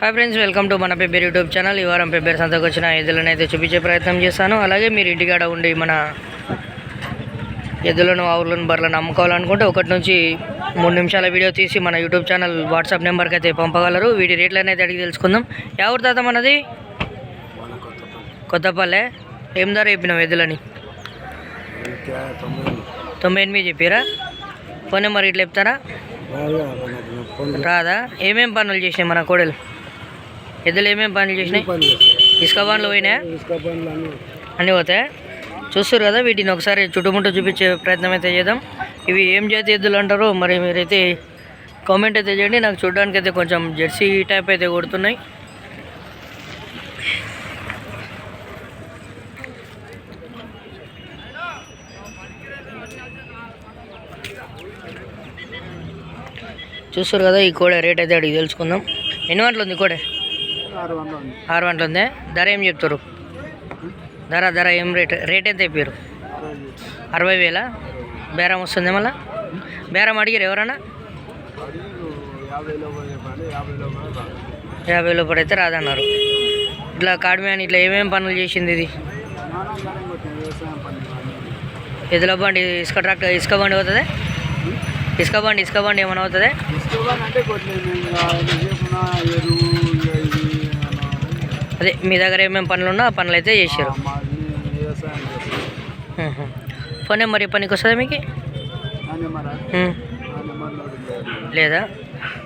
Hi friends welcome to మన Pebbair YouTube channel ఈ వారం పెబ్బేర్ సంతకు వచ్చిన ఎద్దులను అయితే చూపించే ప్రయత్నం చేస్తాను అలాగే మీరు ఇంటికాడ ఉండి మన ఎద్దులను ఆవులను బర్రెలను అమ్ముకోవాలనుకుంటే ఒకటి నుంచి మూడు నిమిషాల వీడియో తీసి మన యూట్యూబ్ ఛానల్ వాట్సాప్ నెంబర్కి అయితే పంపగలరు. వీటి రేట్లను అయితే అడిగి తెలుసుకుందాం. ఎవరు తాత మనది? కొత్తపల్లె. ఏం ధర చెప్పినావు ఎద్దులని? తొంభై ఎనిమిది చెప్పారా? ఫోన్ నెంబర్ ఇట్లా చెప్తారా? రాదా? ఏమేం పనులు చేసినాయి మన కోడలు? ఎద్దులు ఏమేం పనులు చేసినాయి? ఇసుక పనులు పోయినాయా? అన్నీ పోతాయి? చూస్తారు కదా వీటిని ఒకసారి చుట్టుముట్టు చూపించే ప్రయత్నం అయితే చేద్దాం. ఇవి ఏం జాతి ఎద్దులు అంటారో మరి మీరైతే కామెంట్ అయితే చేయండి. నాకు చూడడానికి అయితే కొంచెం జెర్సీ టైప్ అయితే కొడుతున్నాయి. చూస్తారు కదా ఈ కోడ రేట్ అయితే అడిగి తెలుసుకుందాం. ఎన్ని గంటలు ఉంది కోడే? ఆరు గంటలు ఉంది. ధర ఏం చెప్తారు? ధర ధర ఏం రేట్? రేట్ ఎంత చెప్పారు అరవై వేల? బేరం వస్తుంది మళ్ళా? బేరం అడిగారు ఎవరన్నా? యాభై లోపల అయితే రాదన్నారు. ఇట్లా కాడిమ్యాన్ ఇట్లా ఏమేమి పనులు చేసింది ఇది? ఎదుల బండి ఇసుక ట్రాక్టర్ ఇసుక బండి అవుతుంది ఇసుక బండి ఇసుక బండి ఏమైనా అవుతుంది అదే మీ దగ్గర ఏమేమి పనులు ఉన్నా ఆ పనులు అయితే చేసారు ఫోన్ నెంబర్ ఏ పనికి వస్తుంది మీకు? లేదు?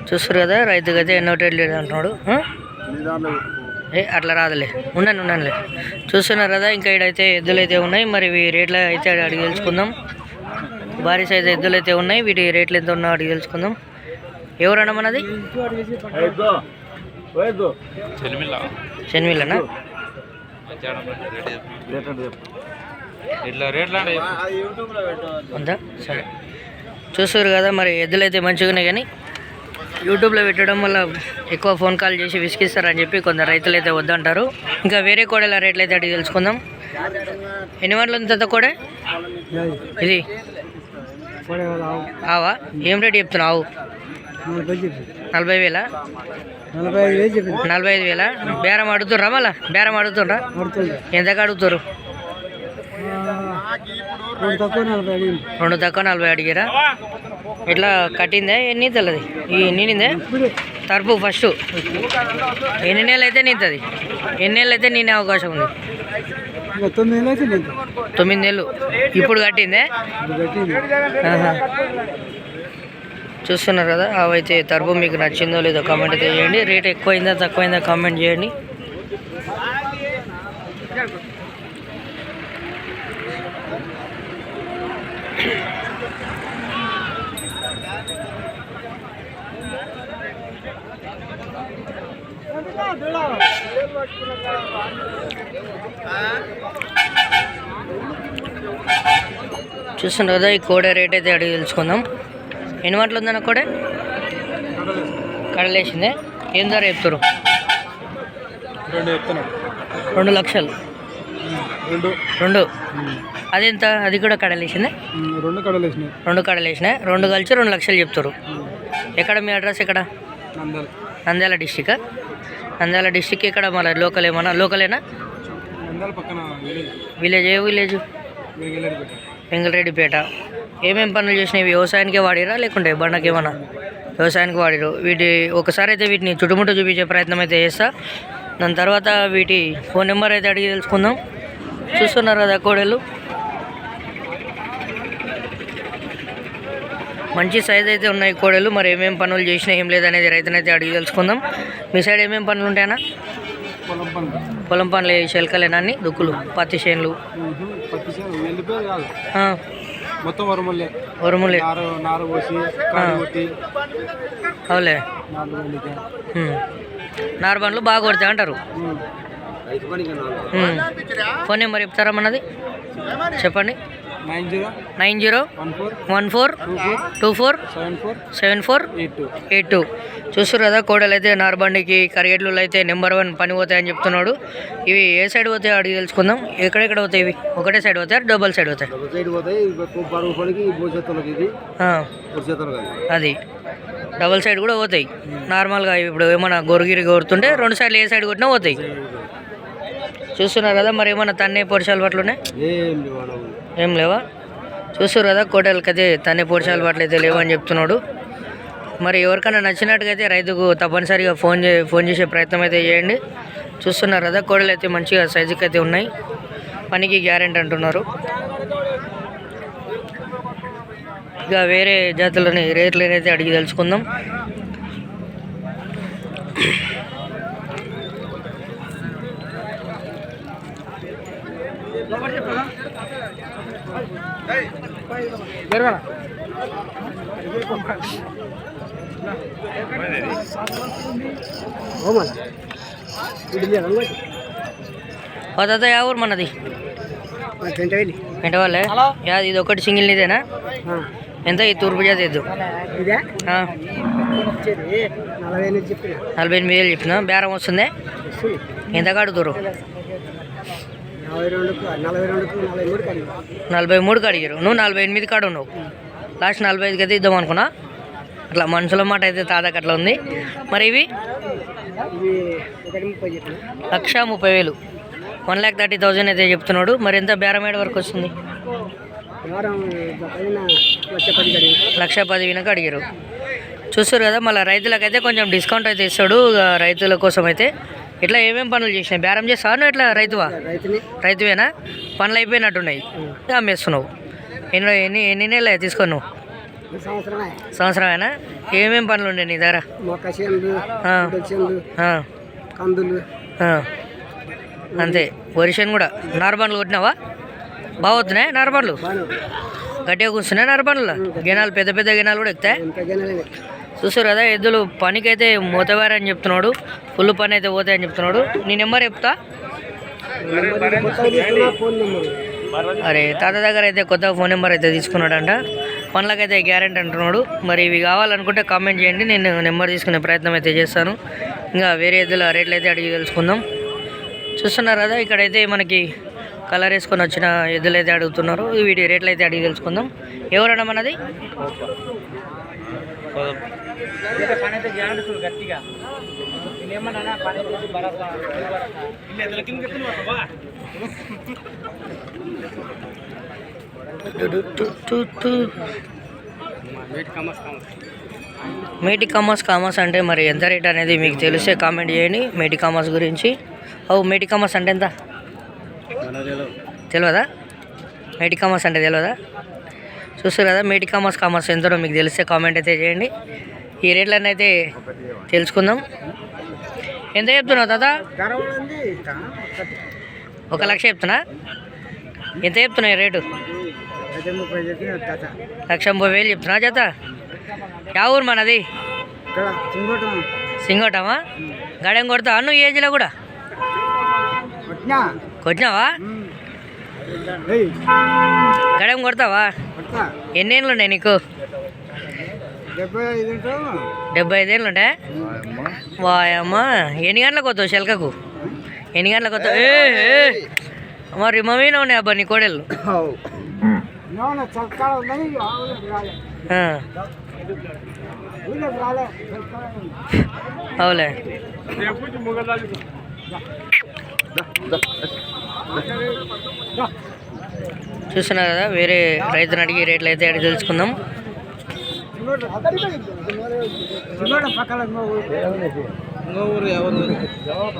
చూస్తారు కదా రైతుకి అయితే ఎన్నో లేదు అంటున్నాడు. ఏ అట్లా రాదులే. ఉన్నాను ఉన్నానులే. చూస్తున్నారు కదా ఇంకా ఇక్కడైతే ఎద్దులు అయితే ఉన్నాయి మరి ఇవి రేట్లు అయితే అడిగి తెలుసుకుందాం. భారీ సైజ్ ఎద్దులు అయితే ఉన్నాయి వీటి రేట్లు ఎంత ఉన్నా అడిగి తెలుసుకుందాం. ఎవరన్నా మనది షన్మిల్లనా ఇట్లా రేట్లు ఉందా? సరే. చూస్తారు కదా మరి ఎద్దులు అయితే మంచిగా ఉన్నాయి కానీ యూట్యూబ్లో పెట్టడం వల్ల ఎక్కువ ఫోన్ కాల్ చేసి విసిగిస్తారని చెప్పి కొందరు రైతులు అయితే వద్దంటారు. ఇంకా వేరే కోడల రేట్లు అయితే అడిగి తెలుసుకుందాం. ఎన్ని వంటలు ఉంది తాత కోడే? ఇది? ఆవు. ఏం రేట్ చెప్తున్నావు నలభై వేల? నలభై ఐదు వేలు చెప్పింది నలభై ఐదు వేల బేరం అడుగుతుర్రా మళ్ళా? బేరం అడుగుతుండ్రా? ఎంతకు అడుగుతారు రెండు తక్కువ నలభై అడిగారా? ఇట్లా కట్టిందే? ఎన్ని తెల్లది ఈ నిండిందే తరపు ఫస్ట్. ఎన్ని నెలలు అయితే నింతది? ఎన్ని నెలలు అయితే నిండే అవకాశం ఉంది? తొమ్మిది నెలలు. ఇప్పుడు కట్టిందే? చూస్తున్నారు కదా అవైతే తరుపు మీకు నచ్చిందో లేదో కామెంట్ అయితే చేయండి రేట్ ఎక్కువైందా తక్కువైందా కామెంట్ చేయండి. చూస్తున్నారు కదా ఈ కోడే రేట్ అయితే అడిగి తెలుసుకుందాం. ఎన్ని మాటలు ఉందన్న కోడే? కడలేసిందే. ఏం ధర చెప్తారు రెండు చెప్తున్నాం. రెండు లక్షలు. రెండు. రెండు. అదెంత? అది కూడా కడలేసిందే? రెండు కడలు వేసినాయి రెండు కడలేసినాయి రెండు కలిసి రెండు లక్షలు చెప్తారు ఎక్కడ మీ అడ్రస్ ఎక్కడ? నంద్యాల. డిస్టిక్ నంద్యాల డిస్టిక్ ఇక్కడ మన లోకల్ ఏమన్నా లోకలేనా విలేజ్. ఏ విలేజ్? వెంగళరెడ్డిపేట. వెంగళరెడ్డిపేట ఏమేం పనులు చేసినాయి వ్యవసాయానికే వాడిరా లేకుంటే బండకి ఏమన్నా వ్యవసాయానికి వాడిరు. వీటి ఒకసారి అయితే వీటిని చుట్టుముట్టు చూపించే ప్రయత్నం అయితే చేస్తా. దాని తర్వాత వీటి ఫోన్ నెంబర్ అయితే అడిగి తెలుసుకుందాం. చూస్తున్నారు కదా కోడలు. మంచి సైజ్ అయితే ఉన్నాయి కోడలు. మరి ఏమేం పనులు చేసినా ఏం లేదనేది రైతునైతే అడిగి తెలుసుకుందాం. మీ సైడ్ ఏమేం పనులు ఉంటాయన్నా? పొలం పనులు. పొలం పనులు శెలకలేనా అన్ని? దుక్కులు పత్తి చేనులు. కాదు. మొత్తం నారు నారు పోసి కొట్టి అవులే. నారు బండ్లు బాగా కొడతాయి అంటారు. ఫోన్ నెంబర్ చెప్తారా మనది? చెప్పండి. Nine zero one four two four seven four seven four eight two. Eight two. చూస్తారు కదా కోడలు అయితే నార్బండికి కరిగేట్లు అయితే నెంబర్ వన్ పని పోతాయని చెప్తున్నాడు. ఇవి ఏ సైడ్ పోతాయో అడిగి తెలుసుకుందాం. ఎక్కడెక్కడ పోతాయి ఇవి? ఒకటే సైడ్ పోతాయి డబల్ సైడ్ పోతాయి? అది. డబల్ సైడ్ కూడా పోతాయి. నార్మల్గా ఇప్పుడు ఏమైనా గొరిగిరి కొడుతుంటే రెండు సైడ్లు ఏ సైడ్ కొట్టినా పోతాయి. చూస్తున్నారు కదా మరి ఏమన్నా తన్నే పొడిచాలు పట్లు ఉన్నాయి ఏం లేవు? చూస్తారు కదా కోటలకి అయితే తన్నే పొడిచాలు పట్లు అయితే లేవని చెప్తున్నాడు. మరి ఎవరికైనా నచ్చినట్టుగైతే రైతుకు తప్పనిసరిగా ఫోన్ చే ఫోన్ చేసే ప్రయత్నం అయితే చేయండి. చూస్తున్నారు కదా కోడలు అయితే మంచిగా సైజుకి అయితే ఉన్నాయి. పనికి గ్యారెంటీ అంటున్నారు. ఇక వేరే జాతులని రేట్లు అయితే అడిగి తెలుసుకుందాం. పదత యా ఊరు మనది. ఎంత వాళ్ళే? యాది ఇది ఒకటి సింగిల్ నీదేనా? ఎంత ఈ తూర్పు జాతి ఎద్దు ఇదే? ఆ, వచ్చేది నలభై ఎనిమిది వేలు చెప్పిన? బేరం వస్తుంది? ఎంత కడుగుతారు నలభై మూడుకి అడిగారు. నువ్వు నలభై ఎనిమిది కాడు నువ్వు లాస్ట్ నలభై ఐదుకి అయితే ఇద్దాం అనుకున్నా అట్లా మనుషుల మాట అయితే తాదాకి అట్లా ఉంది. మరి ఇవి? లక్ష ముప్పై వేలు. వన్ ల్యాక్ థర్టీ థౌజండ్ అయితే చెప్తున్నాడు. మరి ఎంత బేరం ఏడు వరకు వస్తుంది? లక్ష పది వినక అడిగారు. చూస్తారు కదా మళ్ళీ రైతులకైతే కొంచెం డిస్కౌంట్ అయితే ఇస్తాడు. రైతుల కోసం అయితే ఇట్లా ఏమేం పనులు చేసినాయి? బేరం చేస్తాను ఎట్లా రైతువా? రైతువేనా? పనులు అయిపోయినట్టున్నాయి. అమ్మేస్తున్నావు ఎన్ని ఎన్ని ఎన్ని నెలలు తీసుకొని నువ్వు? సంవత్సరమే. సంవత్సరమేనా? ఏమేం పనులు ఉండే నీ దగ్గర? కందులు. అంతే. వరిషన్ కూడా. నార్బండ్లు కొట్టినావా? బాగా వస్తున్నాయి నార్బండ్లు బాను గట్టిగా కూర్చున్నాయి నార్బండ్లు గినాలు పెద్ద పెద్ద గినాలు కూడా ఎక్కుతాయి? చూసారు కదా ఎద్దులు పనికైతే మూతవారని చెప్తున్నాడు. ఫుల్ పని అయితే పోతాయని చెప్తున్నాడు. నీ నెంబర్ చెప్తా? అరే తాత దగ్గర అయితే కొత్త ఫోన్ నెంబర్ అయితే తీసుకున్నాడంట. పనులకైతే గ్యారెంటీ అంటున్నాడు. మరి ఇవి కావాలనుకుంటే కామెంట్ చేయండి. నేను నెంబర్ తీసుకునే ప్రయత్నం అయితే చేస్తాను. ఇంకా వేరే ఎద్దుల రేట్లు అయితే అడిగి తెలుసుకుందాం. చూస్తున్నారు కదా ఇక్కడైతే మనకి కలర్ వేసుకొని వచ్చిన ఎద్దులు అయితే అడుగుతున్నారు. వీటి రేట్లు అయితే అడిగి తెలుసుకుందాం. ఎవరన్నా మనది మేటి కామర్స్ కామర్స్. అంటే మరి ఎంత రేట్ అనేది మీకు తెలిస్తే కామెంట్ చేయండి మేటి కామర్స్ గురించి. అవు మేటి కామర్స్ అంటే ఎంత? తెలియదా? మేటి కామర్స్ అంటే తెలియదా? చూస్తారు కదా మేటి కామర్స్ కామర్స్ ఎంతనో మీకు తెలిస్తే కామెంట్ అయితే చేయండి. ఈ రేట్లన్నీ అయితే తెలుసుకుందాం. ఎంత చెప్తున్నావు తాత? ఒక లక్ష చెప్తున్నా. ఎంత చెప్తున్నాయి రేటు? లక్ష ముప్పై వేలు చెప్తున్నా చేత యా ఊరు మనది? సింగోటమా? గడెం కొడతా నువ్వు ఏజ్లో కూడా? కొట్టినా కొట్టినావా గడెం కొడతావా? ఎన్నేళ్ళు ఉన్నాయి నీకు? డెబ్బై ఐదేళ్ళు ఉంటాయి? వాయమ్మా. ఎన్ని గంటలకు వస్తావు శెల్కకు? ఎన్ని గంటలకు వస్తావు? ఏ. మరి మమ్మీనే ఉన్నాయి అబ్బా నీ కోడళ్ళు. అవులే. చూస్తున్నారు కదా వేరే రైతుని అడిగి రేట్లు అయితే అడిగి తెలుసుకుందాం. చిన్నోడ పక్కన ఇంకో ఊరు. ఎవరు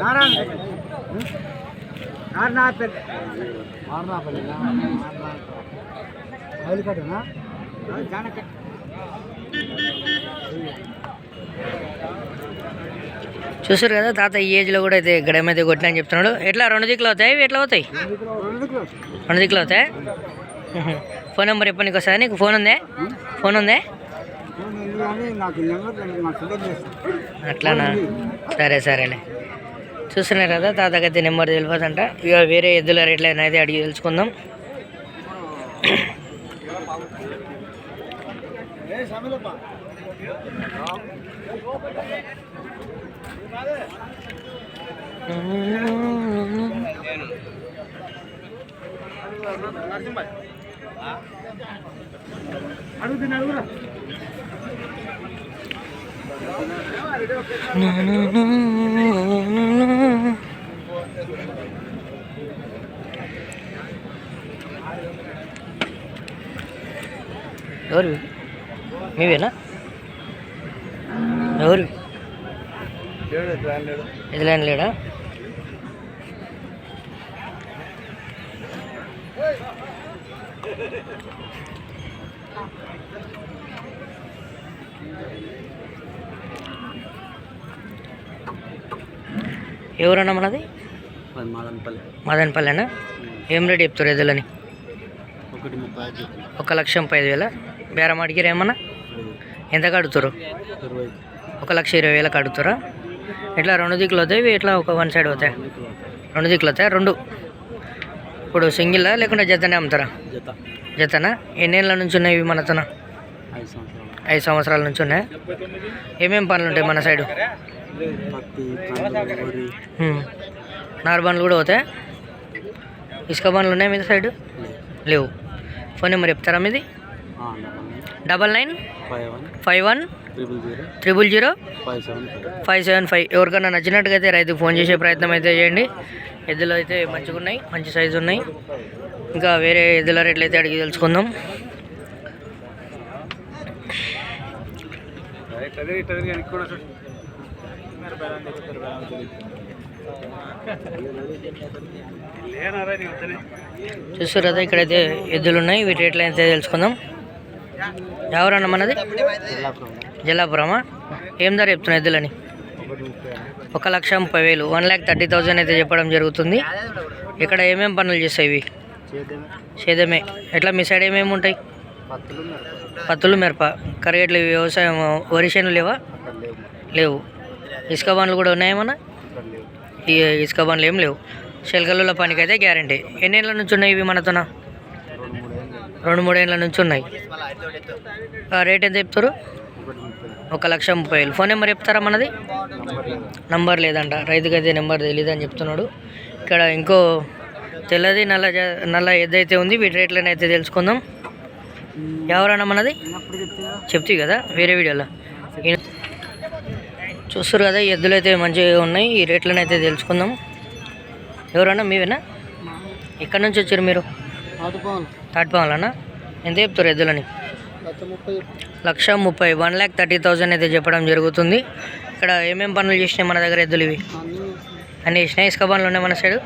నారాయణ నారాయణపల్లి నారాయణపల్లి రైలుకట్టనా జానకట్ట చూసారు కదా తాత ఈ ఏజ్లో కూడా అయితే గడెం అయితే కొట్టినా అని చెప్తున్నాడు. ఎట్లా? రెండు దిక్కులు అవుతాయి ఎట్లా అవుతాయి? రెండు దిక్కులు అవుతాయి. ఫోన్ నెంబర్ చెప్పండి ఒకసారి. నీకు ఫోన్ ఉందే? ఫోన్ ఉందే? అట్లానా? సరే సరేలే. చూస్తున్నారు కదా తాతకైతే నెంబర్ తెలియదంట. ఇక వేరే ఎద్దుల రేట్లు అయితే అడిగి తెలుసుకుందాం. అడుగుతున్నారు ఎవరు మీవేనా ఎవరు ఎదులైన లేడా ఎవరన్నా మనది? మాదనపల్లి మదనపల్లెనా ఏం రేట్ చెప్తారు ఐదు ఒక లక్ష ముప్పై ఐదు వేల? బేరం అడిగిరా ఏమన్నా? ఎంత కడుతురు? ఇరవై ఒక లక్ష ఇరవై వేలకు అడుగుతారా ఇట్లా రెండు దిక్కులు అవుతాయి ఇట్లా ఒక వన్ సైడ్ అవుతాయి? రెండు దిక్కులు అవుతాయి. రెండు ఇప్పుడు సింగిల్ లేకుంటే జతనే అమ్ముతారా? జత. జతనా? ఎన్నేళ్ళ నుంచి ఉన్నాయి ఇవి మనతోన ఐదు సంవత్సరాలు నుంచి ఉన్నాయి. ఏమేం పనులు ఉంటాయి మన సైడు. నారు బండ్లు కూడా అవుతాయి ఇసుక బండ్లు ఉన్నాయి మీద సైడు? లేవు. ఫోన్ నెంబర్ చెప్తారా మీది? Double nine. Five one. Triple zero. Triple zero five seven five. Five seven five. ఎవరికైనా నచ్చినట్టుగా అయితే రైతు ఫోన్ చేసే ప్రయత్నం అయితే చేయండి. ఎద్దులు అయితే మంచిగా ఉన్నాయి మంచి సైజు ఉన్నాయి. ఇంకా వేరే ఎద్దుల రేట్లు అయితే అడిగి తెలుసుకుందాం. చూస్తారు కదా ఇక్కడైతే ఎద్దులు ఉన్నాయి. వీటి రేట్లు అయితే తెలుసుకుందాం. ఎవరన్నా మనది? జల్లాపురమా ఏం ధర చెప్తున్నా ఎద్దులని? ఒక లక్ష ముప్పై వేలు. వన్ ల్యాక్ థర్టీ థౌజండ్ అయితే చెప్పడం జరుగుతుంది. ఇక్కడ ఏమేమి పనులు చేస్తాయి ఇవి? సేదమే ఎట్లా మీ సైడ్ ఏమేమి ఉంటాయి? పత్తులు మిరప కరిగేట్లు వ్యవసాయం వరి చేనులు లేవా? లేవు. ఇసుక బండ్లు కూడా ఉన్నాయేమన్నా ఇసుక బండ్లు ఏం లేవు. శెల్కల్లో పనికైతే అయితే గ్యారంటీ ఎన్నేళ్ళ నుంచి ఉన్నాయి ఇవి మనతోన రెండు మూడేళ్ళ నుంచి ఉన్నాయి. ఆ రేట్ ఎంత చెప్తారు? ఒక లక్ష ముప్పై వేలు. ఫోన్ నెంబర్ చెప్తారా మనది? నంబర్ లేదంట. రైతుకి అయితే నెంబర్ తెలియదు అని చెప్తున్నాడు. ఇక్కడ ఇంకో తెల్లది నల్ల నల్ల ఏదైతే ఉంది. వీటి రేట్లను అయితే తెలుసుకుందాం. ఎవరన్నా మనది? చిన్నప్పుడు చెప్తే చెప్తే కదా వేరే వీడియోలో. చూస్తారు కదా ఎద్దులు అయితే మంచిగా ఉన్నాయి ఈ రేట్లను అయితే తెలుసుకుందాం. ఎవరన్నా మీవేనా? ఎక్కడి నుంచి వచ్చారు మీరు? తాటిపాలన్నా ఎంత చెప్తారు ఎద్దులని? లక్ష ముప్పై వన్ ల్యాక్ థర్టీ థౌజండ్ అయితే చెప్పడం జరుగుతుంది. ఇక్కడ ఏమేం పనులు చేసినాయి మన దగ్గర ఎద్దులు ఇవి? అన్నీ అన్నీ చేసినాయి ఇసుక పనులు ఉన్నాయి మన సైడ్?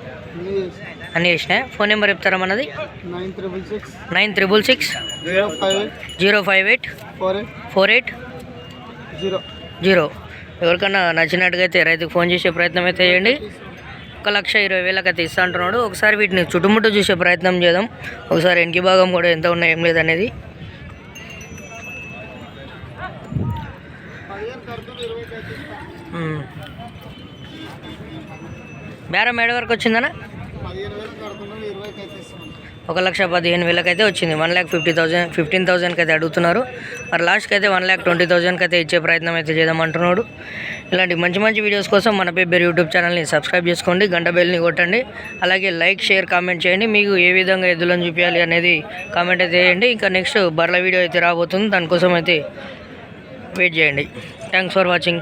అన్నీ చేసినాయి? ఫోన్ నెంబర్ చెప్తారా మనది? Nine triple six nine triple six zero five eight zero five eight four eight four eight zero zero. ఎవరికన్నా నచ్చినట్టుగా అయితే రైతుకు ఫోన్ చేసే ప్రయత్నం అయితే చేయండి. ఒక లక్ష ఇరవై వేలకు అయితే ఇస్తా అంటున్నాడు. ఒకసారి వీటిని చుట్టుముట్టు చూసే ప్రయత్నం చేద్దాం. ఒకసారి వెనక భాగం కూడా ఎంత ఉన్నాయి ఏం లేదు అనేది. మ్మ్. బేరం ఏడు వరకు వచ్చిందనా? ఒక లక్ష పదిహేను వేలకైతే వచ్చింది. One lakh fifty thousand fifteen థౌసండ్కి అయితే అడుగుతున్నారు. మరి లాస్ట్కి అయితే వన్ ల్యాక్ ట్వంటీ థౌసండ్కి అయితే ఇచ్చే ప్రయత్నం అయితే చేద్దామంటున్నాడు. ఇలాంటి మంచి మంచి వీడియోస్ కోసం మన పేపర్ యూట్యూబ్ ఛానల్ని సబ్స్క్రైబ్ చేసుకోండి గంట బెల్ని కొట్టండి. అలాగే లైక్ షేర్ కామెంట్ చేయండి. మీకు ఏ విధంగా ఎద్దులను చూపించాలి అనేది కామెంట్ అయితే చేయండి. ఇంకా నెక్స్ట్ బర్ల వీడియో అయితే రాబోతుంది. దానికోసం అయితే వెయిట్ చేయండి. Thanks for watching.